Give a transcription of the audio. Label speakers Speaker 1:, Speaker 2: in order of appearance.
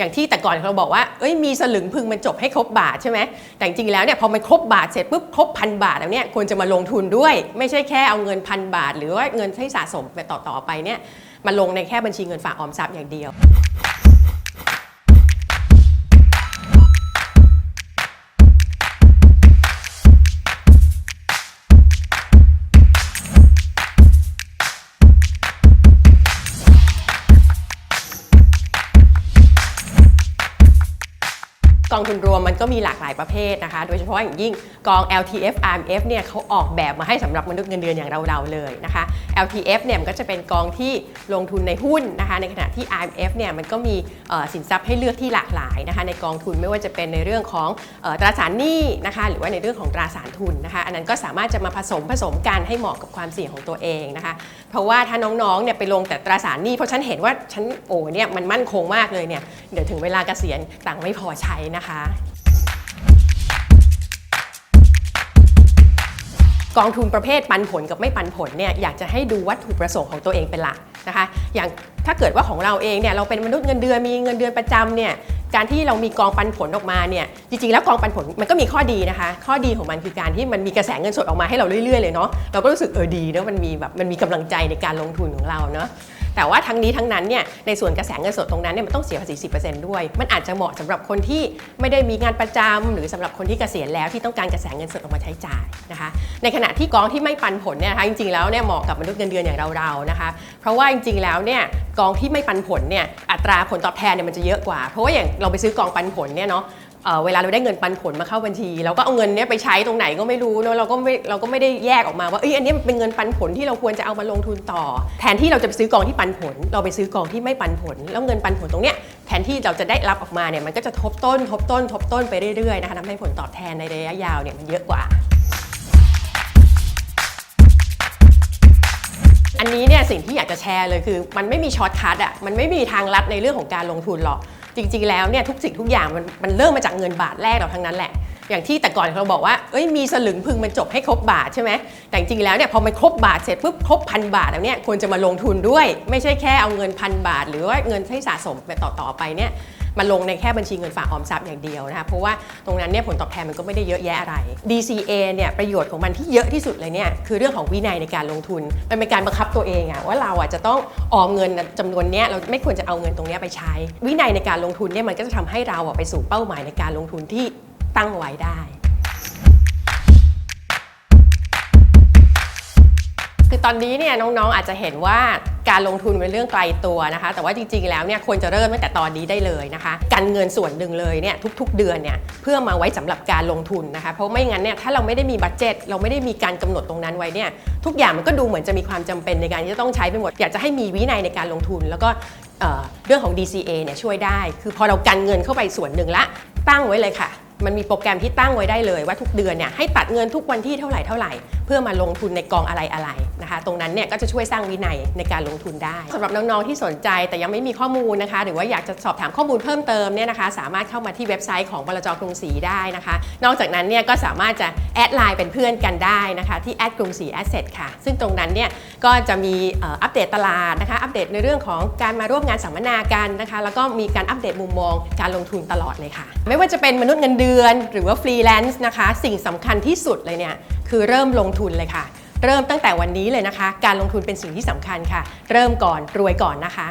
Speaker 1: อย่างที่แต่ก่อนเราบอกว่าเอ้ยมีสลึงพึงมันจบให้ครบบาทใช่ไหมแต่จริงๆแล้วเนี่ยพอมันครบบาทเสร็จปุ๊บครบพันบาทแล้วเนี่ยควรจะมาลงทุนด้วย ไม่ใช่แค่เอาเงินพันบาท หรือว่าเงินที่สะสมไปต่อๆไปเนี่ยมาลงในแค่บัญชีเงินฝากออมทรัพย์อย่างเดียว กองทุนรวมมันก็มีหลากหลายประเภทนะคะ โดยเฉพาะอย่างยิ่งกอง LTF RMF เนี่ยเขาออกแบบมาให้สำหรับมนุษย์เงินเดือนอย่างเราๆเลยนะคะ LTF เนี่ยมันก็จะเป็นกองที่ลงทุนในหุ้นนะคะ ในขณะที่ RMF เนี่ยมันก็มีสินทรัพย์ให้เลือกที่หลากหลายนะคะในกองทุนไม่ว่าจะเป็นในเรื่องของอตราสารหนี้นะคะหรือว่าในเรื่องของตราสารทุนนะคะ อันนั้นก็สามารถจะมาผสมผสมกันให้เหมาะกับความเสี่ยงของตัวเองนะคะ เพราะว่าถ้าน้องๆเนี่ยไปลงแต่ตราสารหนี้เพราะฉันเห็นว่าฉันโอ้เนี่ยมันมั่นคงมากเลยเนี่ยเดี๋ยวถึงเวลาเกษียณตังค์ไม่พอใช้นะคะ กองทุนประเภทปันผลกับไม่ปันผลเนี่ยอยากจะให้ดูวัตถุประสงค์ของตัวเองเป็นหลักนะคะ อย่างถ้าเกิดว่าของเราเองเนี่ยเราเป็นมนุษย์เงินเดือนมีเงินเดือนประจำเนี่ยการที่เรามีกองปันผลออกมาเนี่ยจริงๆแล้วกองปันผลมันก็มีข้อดีนะคะ ข้อดีของมันคือการที่มันมีกระแสเงินสดออกมาให้เราเรื่อยๆเลยเนาะเราก็รู้สึกเออดีเนาะมันมีแบบมันมีกำลังใจในการลงทุนของเราเนาะ แต่ว่าทั้งนี้ทั้งนั้นเนี่ยในส่วนกระแสเงินสดตรงนั้นเนี่ยมันต้องเสียภาษี 10%ด้วย มันอาจจะเหมาะสำหรับคนที่ไม่ได้มีงานประจำหรือสำหรับคนที่เกษียณแล้วที่ต้องการกระแสเงินสดออกมาใช้จ่ายนะคะ ในขณะที่กองที่ไม่ปันผลเนี่ยนะคะจริงๆแล้วเนี่ยเหมาะกับมนุษย์เงินเดือนอย่างเราๆนะคะ เพราะว่าจริงๆแล้วเนี่ยกองที่ไม่ปันผลเนี่ยอัตราผลตอบแทนเนี่ยมันจะเยอะกว่า เพราะว่าอย่างเราไปซื้อกองปันผลเนี่ยเนาะ เวลาเราได้เงินปันผลมาเข้าบัญชีเราก็เอาเงินเนี้ยไปใช้ตรงไหนก็ไม่รู้เนอะเราก็ไม่เราก็ไม่ได้แยกออกมาว่าเอ้ยอันนี้เป็นเงินปันผลที่เราควรจะเอามาลงทุนต่อ แทนที่เราจะไปซื้อกองที่ปันผล เราไปซื้อกองที่ไม่ปันผล แล้วเงินปันผลตรงเนี้ยแทนที่เราจะได้รับออกมาเนี่ยมันก็จะทบต้น ทบต้น ทบต้นไปเรื่อยๆนะคะทำให้ผลตอบแทนในระยะยาวเนี่ยมันเยอะกว่าอันนี้เนี่ยสิ่งที่อยากจะแชร์เลยคือ มันไม่มีช็อตคัทอะมันไม่มีทางลัดในเรื่องของการลงทุนหรอก จริง ๆ แล้วเนี่ยทุกสิ่งทุกอย่างมันมันเริ่มมาจากเงินบาทแรกเราทั้งนั้นแหละ อย่างที่แต่ก่อนเราบอกว่าเอ้ยมีสลึงพึงมันจบให้ครบบาทใช่ไหมแต่จริงๆแล้วเนี่ยพอมันครบบาทเสร็จปุ๊บครบพันบาทแล้วเนี่ยควรจะมาลงทุนด้วย ไม่ใช่แค่เอาเงินพันบาท หรือว่าเงินที่สะสมไปต่อๆไปเนี่ย มาลงในแค่บัญชีเงินฝากออมทรัพย์อย่างเดียวนะคะเพราะว่าตรงนั้นเนี่ยผลตอบแทนมันก็ไม่ได้เยอะแยะอะไร DCA เนี่ยประโยชน์ของมันที่เยอะที่สุดเลยเนี่ยคือเรื่องของวินัยในการลงทุน มันเป็นการบังคับตัวเองอะว่าเราอะจะต้องออมเงินจำนวนเนี้ยเราไม่ควรจะเอาเงินตรงเนี้ยไปใช้ วินัยในการลงทุนเนี่ยมันก็จะทำให้เราอะไปสู่เป้าหมายในการลงทุนที่ตั้งไว้ได้ ตอนนี้เนี่ยน้องๆอาจจะเห็นว่าการลงทุนเป็นเรื่องไกลตัวนะคะ แต่ว่าจริงๆแล้วเนี่ยควรจะเริ่มตั้งแต่ตอนนี้ได้เลยนะคะการเงินส่วนหนึ่งเลยเนี่ยทุกๆเดือนเนี่ยเพื่อมาไว้สำหรับการลงทุนนะคะเพราะไม่งั้นเนี่ยถ้าเราไม่ได้มีบัตเจ็ตเราไม่ได้มีการกำหนดตรงนั้นไว้เนี่ยทุกอย่างมันก็ดูเหมือนจะมีความจำเป็นในการที่จะต้องใช้ไปหมด อยากจะให้มีวินัยในการลงทุน แล้วก็เเรื่องของ DCA เนี่ยช่วยได้ คือพอเรากันเงินเข้าไปส่วนหนึ่งละตั้งไว้เลยค่ะ มันมีโปรแกรมที่ตั้งไว้ได้เลยว่าทุกเดือนเนี่ยให้ตัดเงินทุกวันที่เท่าไหร่เท่าไหร่ เพื่อมาลงทุนในกองอะไรอะไรนะคะ ตรงนั้นเนี่ยก็จะช่วยสร้างวินัยในการลงทุนได้สำหรับน้องๆที่สนใจแต่ยังไม่มีข้อมูลนะคะ หรือว่าอยากจะสอบถามข้อมูลเพิ่มเติมเนี่ยนะคะ สามารถเข้ามาที่เว็บไซต์ของบลจกรุงศรีได้นะคะ นอกจากนั้นเนี่ยก็สามารถจะแอดไลน์เป็นเพื่อนกันได้นะคะที่แอดกรุงศรีแอสเซทค่ะ ซึ่งตรงนั้นเนี่ยก็จะมีอัปเดตตลาดนะคะ อัปเดตในเรื่องของการมาร่วมงานสัมมนากันนะคะ แล้วก็มีการอัปเดตมุมมองการลงทุนตลอดเลยค่ะ ไม่ว่าจะเป็นมนุษย์เงินเดือนหรือว่าฟรีแลนซ์นะคะ สิ่งสำคัญที่สุดเลยเนี่ยคือเริ่มลงทุนเลยค่ะ เริ่มตั้งแต่วันนี้เลยนะคะ การลงทุนเป็นสิ่งที่สำคัญค่ะ เริ่มก่อนรวยก่อนนะคะ